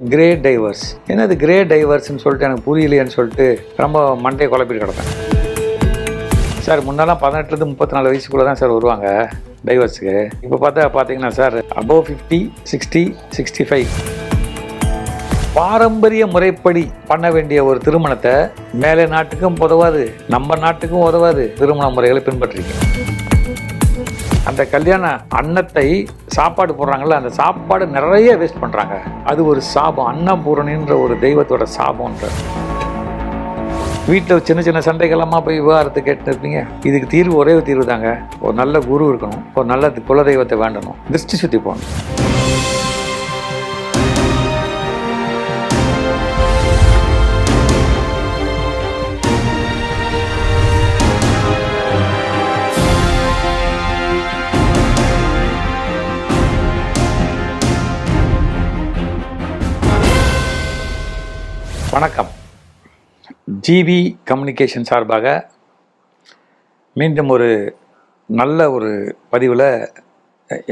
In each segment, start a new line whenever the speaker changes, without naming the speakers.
Grey divorce என்னது grey டைவர்ஸ்னு சொல்லிட்டு எனக்கு புரியலையேன்னு சொல்லிட்டு ரொம்ப மண்டையை குழப்பிட்டு கிடப்பேன். சார் முன்னெல்லாம் பதினெட்டுலேருந்து முப்பத்தி நாலு வயசுக்குள்ளே தான் சார் வருவாங்க டைவர்ஸுக்கு இப்போ பார்த்தா பார்த்தீங்கன்னா sir above fifty sixty sixty five பாரம்பரிய முறைப்படி பண்ண வேண்டிய ஒரு திருமணத்தை மேலே நாட்டுக்கும் உதவாது நம்ம நாட்டுக்கும் உதவாது திருமண முறைகளை பின்பற்றிருக்கேன். அந்த கல்யாண அன்னத்தை சாப்பாடு போடுறாங்கல்ல அந்த சாப்பாடு நிறைய வேஸ்ட் பண்ணுறாங்க அது ஒரு சாபம். அன்னபூரணின்ற ஒரு தெய்வத்தோட சாபம்ன்ற. வீட்டில் சின்ன சின்ன சண்டைகளமாக போய் விவகாரத்தை கேட்டுருப்பீங்க. இதுக்கு தீர்வு ஒரே ஒரு தீர்வு தாங்க ஒரு நல்ல குரு இருக்கணும். ஒரு நல்ல குலதெய்வத்தை வேண்டணும். திருஷ்டி சுற்றி போகணும். வணக்கம். ஜிவி கம்யூனிகேஷன் சார்பாக மீண்டும் ஒரு நல்ல ஒரு பதிவில்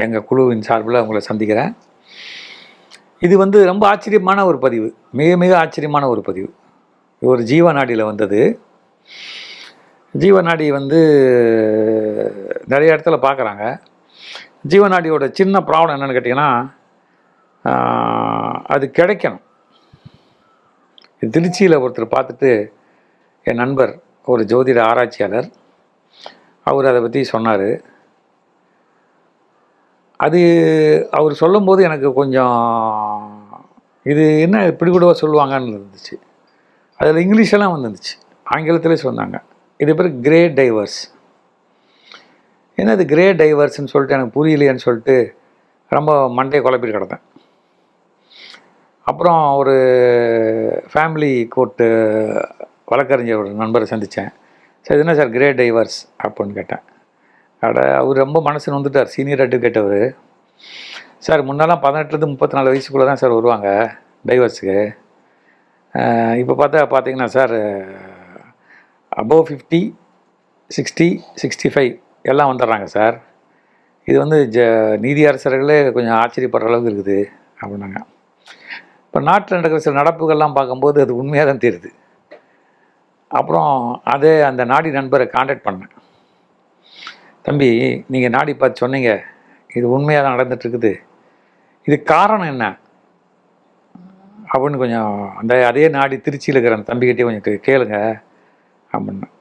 எங்கள் குழுவின் சார்பில் உங்களை சந்திக்கிறேன். இது வந்து ரொம்ப ஆச்சரியமான ஒரு பதிவு. மிக மிக ஆச்சரியமான ஒரு பதிவு. இது ஒரு ஜீவநாடியில் வந்தது. ஜீவநாடி வந்து நிறைய இடத்துல பார்க்குறாங்க. ஜீவநாடியோட சின்ன ப்ராப்ளம் என்னென்னு கேட்டிங்கன்னா அது கிடைக்கணும். திருச்சியில் ஒருத்தர் பார்த்துட்டு என் நண்பர் ஒரு ஜோதிட ஆராய்ச்சியாளர். அவர் அதை பற்றி சொன்னார். அது அவர் சொல்லும்போது எனக்கு கொஞ்சம் இது என்ன இப்படி கூடவா சொல்லுவாங்கன்னு இருந்துச்சு. அதில் இங்கிலீஷெல்லாம் வந்துருந்துச்சு. ஆங்கிலத்திலே சொன்னாங்க. இது பேர் கிரே டைவர்ஸ் என்னது கிரே டைவர்ஸ்ன்னு சொல்லிட்டு எனக்கு புரியலையேன்னு சொல்லிட்டு ரொம்ப மண்டையை குழப்பிட்டு கிடந்தேன். அப்புறம் ஒரு ஃபேமிலி கோர்ட்டு வழக்கறிஞர் ஒரு நண்பரை சந்தித்தேன். சார் இது என்ன சார் கிரே டைவர்ஸ் அப்படின்னு கேட்டேன். அட அவர் ரொம்ப மனசு வந்துட்டார் சீனியர் அட்வொகேட் அவர். சார் முன்னெல்லாம் பதினெட்டுலேருந்து முப்பத்தி நாலு வயசுக்குள்ளே தான் சார் வருவாங்க டைவர்ஸுக்கு இப்போ பார்த்தா பார்த்தீங்கன்னா sir above fifty sixty sixty five எல்லாம் வந்துடுறாங்க சார். இது வந்து ஜ நீதி அரசர்களே கொஞ்சம் ஆச்சரியப்படுற அளவுக்கு இருக்குது அப்படின்னாங்க. இப்போ நாட்டில் நடக்கிற சில நடப்புகள்லாம் பார்க்கும்போது அது உண்மையாக தான் தெரியுது. அப்புறம் அதே அந்த நாடி நண்பரை காண்டாக்ட் பண்ணேன். தம்பி நீங்கள் நாடி பார்த்து சொன்னீங்க. இது உண்மையாக தான் நடந்துட்டுருக்குது. இது காரணம் என்ன? அப்படின்னு கொஞ்சம் அந்த அதே நாடி திருச்சியில் இருக்கிற அந்த தம்பிக்கிட்டே கொஞ்சம் கேளுங்க அப்படின்னு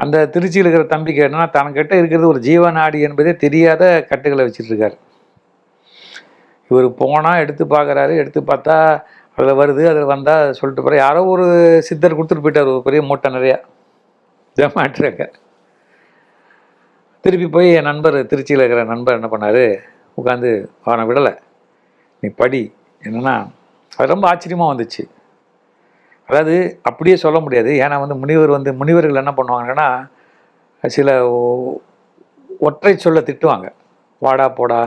அந்த திருச்சியில் இருக்கிற தம்பிக்கு என்னன்னா தனக்கிட்ட இருக்கிறது ஒரு ஜீவநாடி என்பதே தெரியாத கட்டுகளை வச்சிட்டு இருக்காரு இவர் போனால் எடுத்து பார்க்குறாரு எடுத்து பார்த்தா அதில் வருது அதில் வந்தால் சொல்லிட்டு போகிற யாரோ ஒரு சித்தர் கொடுத்துட்டு போயிட்டார் ஒரு பெரிய மூட்டை நிறையா. ஜமாட்டுறாங்க திருப்பி போய் என் நண்பர் திருச்சியில் இருக்கிற நண்பர் என்ன பண்ணார்? உட்காந்து அவனை விடலை. நீ படி. என்னென்னா அது ரொம்ப ஆச்சரியமாக வந்துச்சு. அதாவது அப்படியே சொல்ல முடியாது. ஏன்னா வந்து முனிவர் வந்து முனிவர்கள் என்ன பண்ணுவாங்கன்னா சில ஒற்றை சொல்ல திட்டுவாங்க. வாடா போடா.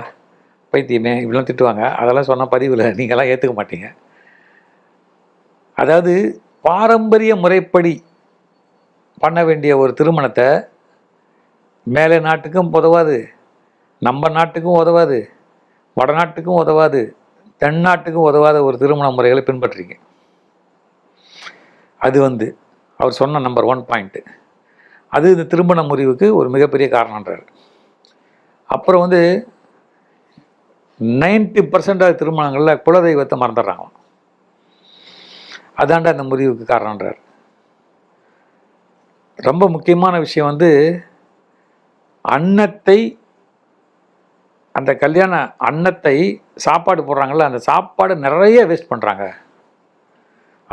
பைத்தியமே இப்படிலாம் திட்டுவாங்க. அதெல்லாம் சொன்ன பதிவில். நீங்களாம் ஏற்றுக்க மாட்டீங்க. அதாவது பாரம்பரிய முறைப்படி பண்ண வேண்டிய ஒரு திருமணத்தை மேலே நாட்டுக்கும் உதவாது நம்ம நாட்டுக்கும் உதவாது வடநாட்டுக்கும் உதவாது தென்னாட்டுக்கும் உதவாத ஒரு திருமண முறைகளை பின்பற்றுறீங்க. அது வந்து அவர் சொன்ன நம்பர் ஒன் பாயிண்ட்டு அது இந்த திருமண முறிவுக்கு ஒரு மிகப்பெரிய காரணன்றார் அப்புறம் வந்து நைன்டி பர்சன்டாக திருமணங்களில் குலதெய்வத்தை மறந்துடுறாங்க. அதாண்டா அந்த முறிவுக்கு காரணன்றார் ரொம்ப முக்கியமான விஷயம் வந்து அன்னத்தை அந்த கல்யாண அன்னத்தை சாப்பாடு போடுறாங்கல்ல அந்த சாப்பாடு நிறைய வேஸ்ட் பண்ணுறாங்க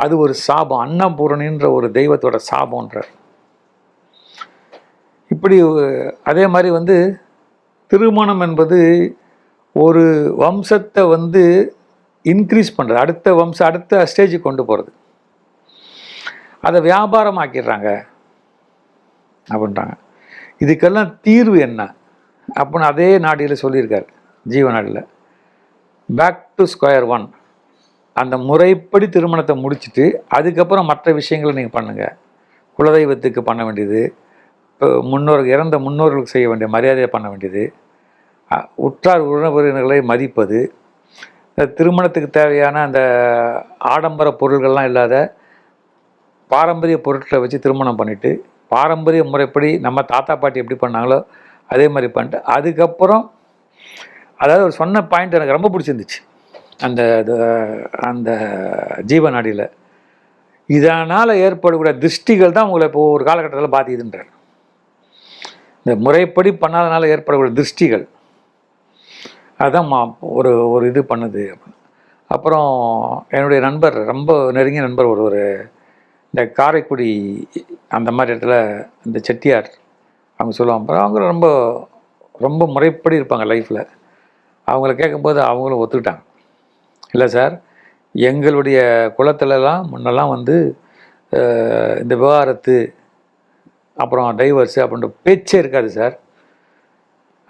அது ஒரு சாபம் அன்னபூரணின்ற ஒரு தெய்வத்தோட சாபம்ன்றார். இப்படி அதே மாதிரி வந்து திருமணம் என்பது ஒரு வம்சத்தை வந்து இன்க்ரீஸ் பண்ணுறது அடுத்த வம்சம் அடுத்த ஸ்டேஜுக்கு கொண்டு போகிறது அதை வியாபாரமாக்கிடுறாங்க. அப்படின்றாங்க இதுக்கெல்லாம் தீர்வு என்ன? அப்படின்னு அதே நாடியில் சொல்லியிருக்கார் ஜீவநாடியில் பேக் டு ஸ்கொயர் ஒன் அந்த முறைப்படி திருமணத்தை முடிச்சுட்டு அதுக்கப்புறம் மற்ற விஷயங்களை நீங்கள் பண்ணுங்கள் குலதெய்வத்துக்கு பண்ண வேண்டியது இப்போ முன்னோர்கள் இறந்த முன்னோர்களுக்கு செய்ய வேண்டிய மரியாதையை பண்ண வேண்டியது உற்றார் உறவினர்களை மதிப்பது திருமணத்துக்கு தேவையான அந்த ஆடம்பர பொருள்கள்லாம் இல்லாத பாரம்பரிய பொருட்களை வச்சு திருமணம் பண்ணிவிட்டு பாரம்பரிய முறைப்படி நம்ம தாத்தா பாட்டி எப்படி பண்ணாங்களோ அதே மாதிரி பண்ணிட்டு அதுக்கப்புறம் அதாவது ஒரு சொன்ன பாயிண்ட் எனக்கு ரொம்ப பிடிச்சிருந்துச்சு. அந்த அந்த ஜீவநாடியில். இதனால் ஏற்படக்கூடிய திருஷ்டிகள் தான் உங்களை இப்போ ஒரு காலகட்டத்தில் பாதிக்குதுன்றார். இந்த முறைப்படி பண்ணாதனால ஏற்படக்கூடிய திருஷ்டிகள். அதுதான் ஒரு ஒரு இது பண்ணுது. அப்புறம் என்னுடைய நண்பர் ரொம்ப நெருங்கிய நண்பர் ஒரு ஒரு இந்த காரைக்குடி அந்த மாதிரி இடத்துல இந்த செட்டியார் அவங்க சொல்லுவாங்க அப்புறம் அவங்க ரொம்ப ரொம்ப முறைப்படி இருப்பாங்க லைஃப்பில் அவங்கள கேட்கும்போது அவங்களும் ஒத்துக்கிட்டாங்க. இல்லை சார் எங்களுடைய குளத்துலலாம் முன்னெல்லாம் வந்து இந்த விவகாரத்து அப்புறம் டைவர்ஸு அப்படின்ற பேச்சே இருக்காது சார்.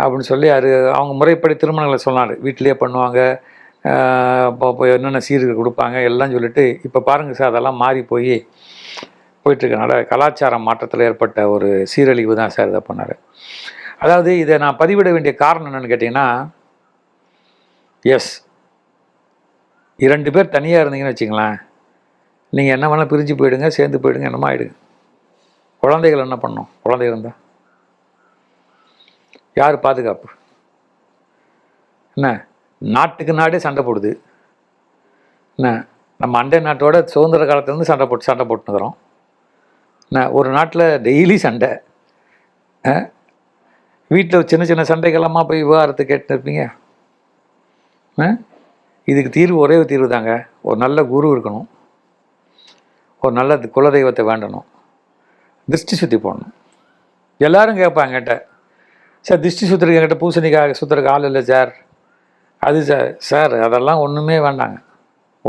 அப்படின்னு சொல்லி அது அவங்க முறைப்படி திருமணங்களை சொன்னார். வீட்டிலேயே பண்ணுவாங்க. இப்போ என்னென்ன சீர்கள் கொடுப்பாங்க எல்லாம் சொல்லிட்டு இப்போ பாருங்கள் சார் அதெல்லாம் மாறி போய் போயிட்டுருக்கனால கலாச்சார மாற்றத்தில் ஏற்பட்ட ஒரு சீரழிவு தான் சார் இதை பண்ணார். அதாவது இதை நான் பதிவிட வேண்டிய காரணம் என்னென்னு கேட்டிங்கன்னா எஸ் இரண்டு பேர் தனியாக இருந்தீங்கன்னு வச்சுங்களேன் நீங்கள் என்ன வேணால் பிரிஞ்சு போயிடுங்க சேர்ந்து போயிடுங்க என்னமோ ஆகிடுங்க குழந்தைகள் என்ன பண்ணணும் குழந்தைகள் இருந்தால் யார் பாதுகாப்பு? என்ன? நாட்டுக்கு நாடே சண்டை போடுது. என்ன? நம்ம அண்டை நாட்டோட சுதந்திர காலத்துலேருந்து சண்டை போட்டு சண்டை போட்டுக்கிறோம் என்ன? ஒரு நாட்டில் டெய்லி சண்டை. வீட்டில் சின்ன சின்ன சண்டைகளமாக போய் விவகாரத்தை கேட்டுருப்பீங்க ஆ? இதுக்கு தீர்வு ஒரே ஒரு தீர்வு தாங்க. ஒரு நல்ல குரு இருக்கணும். ஒரு நல்ல குலதெய்வத்தை வேண்டணும். திருஷ்டி சுற்றி போடணும். எல்லோரும் கேட்பாங்க என்கிட்ட. சார் திருஷ்டி சுற்றுறதுக்கு என்கிட்ட பூசணிக்காக சுற்றுறதுக்கு ஆள் இல்லை சார். அது சார் சார் அதெல்லாம் ஒன்றுமே வேண்டாங்க.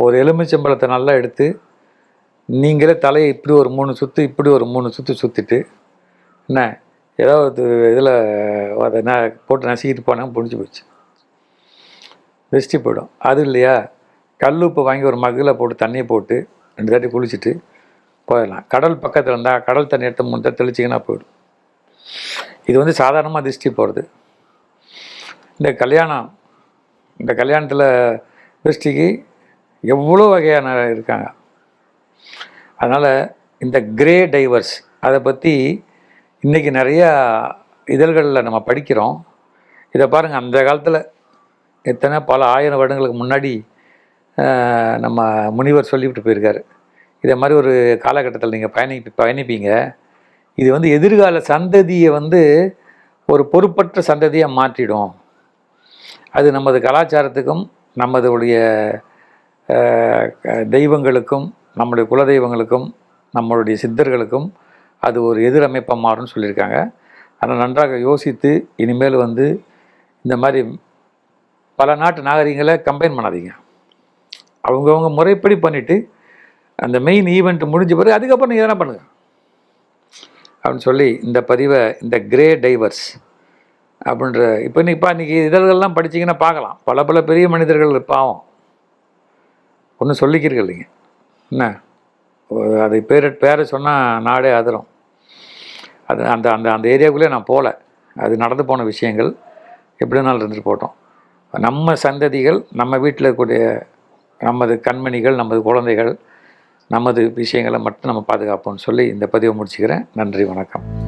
ஒரு எலுமிச்சம்பழத்தை நல்லா எடுத்து நீங்களே தலையை இப்படி ஒரு மூணு சுற்று இப்படி ஒரு மூணு சுற்று சுற்றிட்டு என்ன ஏதோ இதில் அதை நான் போட்டு நசுக்கிட்டு போனாங்க பிடிச்சி போச்சு. வெஸ்டி போயிடும். அது இல்லையா? கல் உப்பு வாங்கி ஒரு மகில் போட்டு தண்ணியை போட்டு ரெண்டு தாட்டி குளிச்சுட்டு போயிடலாம். கடல் பக்கத்தில் இருந்தால் கடல் தண்ணி எடுத்து தான் தெளிச்சிங்கன்னா போயிடும். இது வந்து சாதாரணமாக திருஷ்டி போகிறது இந்த கல்யாணம் இந்த கல்யாணத்தில் திருஷ்டிக்கு எவ்வளோ வகையான இருக்காங்க. அதனால் இந்த கிரே டைவர்ஸ் அதை பற்றி இன்றைக்கி நிறையா இதழ்களில் நம்ம படிக்கிறோம். இதை பாருங்கள் அந்த காலத்தில் எத்தனை பல ஆயிரம் வருடங்களுக்கு முன்னாடி நம்ம முனிவர் சொல்லிவிட்டு போயிருக்காரு. இதை மாதிரி ஒரு காலகட்டத்தில் நீங்கள் பயணி பயணிப்பீங்க. இது வந்து எதிர்கால சந்ததியை வந்து ஒரு பொறுப்பற்ற சந்ததியாக மாற்றிடும். அது நமது கலாச்சாரத்துக்கும் நமதுடைய தெய்வங்களுக்கும் நம்முடைய குலதெய்வங்களுக்கும் நம்மளுடைய சித்தர்களுக்கும் அது ஒரு எதிரமைப்பாக மாறும்னு சொல்லியிருக்காங்க. ஆனால் நன்றாக யோசித்து இனிமேல் வந்து இந்த மாதிரி பல நாட்டு நாகரிகங்களை கம்பைன் பண்ணாதீங்க. அவங்கவுங்க முறைப்படி பண்ணிவிட்டு அந்த மெயின் ஈவெண்ட் முடிஞ்ச பிறகு அதுக்கப்புறம் நீங்கள் எதனா பண்ணுங்கள் அப்படின்னு சொல்லி இந்த பதிவை இந்த கிரே டைவர்ஸ் அப்படின்ற இப்போ நீ இப்போ இன்றைக்கி இதழ்கள்லாம் படிச்சிங்கன்னா பார்க்கலாம். பல பல பெரிய மனிதர்கள் பாவம். ஒன்றும் சொல்லிக்கிறீர்கள் இல்லைங்க என்ன? அது பேர் பேரை சொன்னால் நாடே அதிரும். அது அந்த அந்த அந்த ஏரியாவுக்குள்ளே நான் போகல அது நடந்து போன விஷயங்கள். எப்படி இருந்துட்டு போட்டோம் நம்ம சந்ததிகள் நம்ம வீட்டில் இருக்கக்கூடிய நமது கண்மணிகள் நமது குழந்தைகள் நமது விஷயங்களை மட்டும் நம்ம பாதுகாப்போம்னு சொல்லி இந்த பதிவை முடிச்சுக்கிறேன். நன்றி வணக்கம்.